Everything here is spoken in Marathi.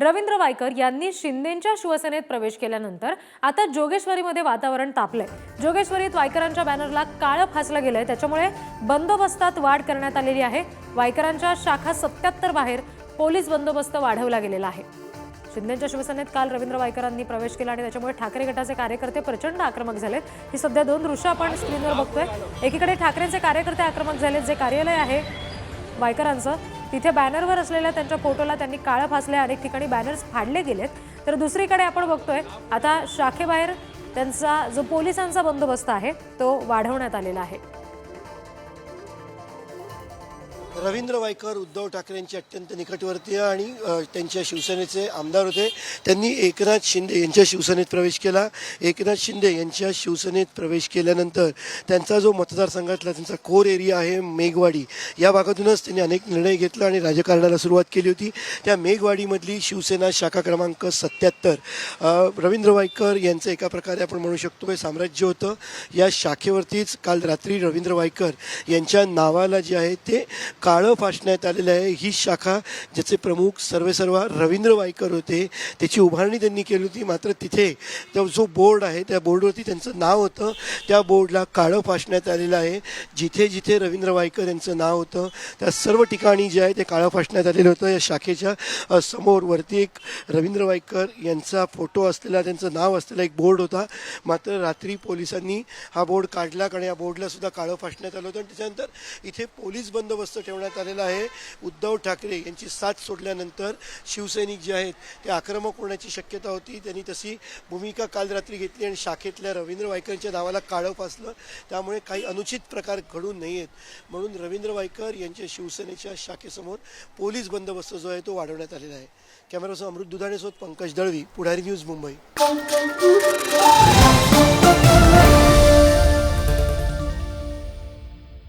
रवींद्र वायकर यांनी शिंदेच्या शिवसेनेत प्रवेश केल्यानंतर आता जोगेश्वरीमध्ये वातावरण तापलंय. जोगेश्वरीत वायकरांच्या बॅनरला काळं फासलं गेलंय. त्याच्यामुळे बंदोबस्तात वाढ करण्यात आलेली आहे. वायकरांच्या शाखा सत्याहत्तर बाहेर पोलीस बंदोबस्त वाढवला गेलेला आहे. शिंदेच्या शिवसेनेत काल रवींद्र वायकरांनी प्रवेश केला आणि त्याच्यामुळे ठाकरे गटाचे कार्यकर्ते प्रचंड आक्रमक झालेत. ही सध्या दोन दृश्य आपण स्क्रीनवर बघतोय. एकीकडे ठाकरेंचे कार्यकर्ते आक्रमक झालेत जे कार्यालय आहे वायकरांचं. तिथे बॅनरवर असलेल्या त्यांच्या फोटोला त्यांनी काळं फासले अनेक ठिकाणी बॅनर्स फाडले गेलेत. तर दुसरीकडे आपण बघतोय आता शाखेबाहेर त्यांचा जो पोलिसांचा बंदोबस्त आहे तो वाढवण्यात आलेला आहे. रवींद्र वायकर उद्धव ठाकरेंचे अत्यंत निकटवर्तीय आणि त्यांच्या शिवसेनेचे आमदार होते. त्यांनी एकनाथ शिंदे यांच्या शिवसेनेत प्रवेश केला. एकनाथ शिंदे यांच्या शिवसेनेत प्रवेश केल्यानंतर त्यांचा जो मतदारसंघातला त्यांचा कोर एरिया आहे मेघवाडी या भागातूनच त्यांनी अनेक निर्णय घेतला आणि राजकारणाला सुरुवात केली होती. त्या मेघवाडीमधली शिवसेना शाखा क्रमांक सत्याहत्तर. रवींद्र वायकर यांचं एका प्रकारे आपण म्हणू शकतो हे साम्राज्य होतं. या शाखेवरतीच काल रात्री रवींद्र वायकर यांच्या नावाला जे आहे ते का काळं फासण्यात आलेलं आहे. ही शाखा ज्याचे प्रमुख सर्वेसर्वा रवींद्र वायकर होते त्याची उभारणी त्यांनी केली होती. मात्र तिथे तो जो बोर्ड आहे त्या बोर्डवरती त्यांचं नाव होतं. त्या बोर्डला काळं फासण्यात आलेलं आहे. जिथे जिथे रवींद्र वायकर यांचं नाव होतं त्या सर्व ठिकाणी जे आहे ते काळं फासण्यात आलेलं होतं. या शाखेच्या समोर वरती एक रवींद्र वायकर यांचा फोटो असलेला त्यांचं नाव असलेला एक बोर्ड होता. मात्र रात्री पोलिसांनी हा बोर्ड काढला कारण या बोर्डला सुद्धा काळं फासण्यात आलं होतं. आणि त्याच्यानंतर इथे पोलीस बंदोबस्त ठेवण्यात आलेला आहे. उद्धव ठाकरे यांची साथ सोडल्यानंतर शिवसैनिक जे आहेत ते आक्रमक होण्याची शक्यता होती. त्यांनी तशी भूमिका काल रात्री घेतली आणि शाखेतल्या रवींद्र वायकरच्या नावाला काळं फासलं. त्यामुळे काही अनुचित प्रकार घडू नयेत म्हणून रवींद्र वायकर यांच्या शिवसेनेच्या शाखेसमोर पोलीस बंदोबस्त जो आहे तो वाढवण्यात आलेला आहे. कॅमेरासह अमृत दुधाणेसोबत पंकज दळवी पुढारी न्यूज मुंबई.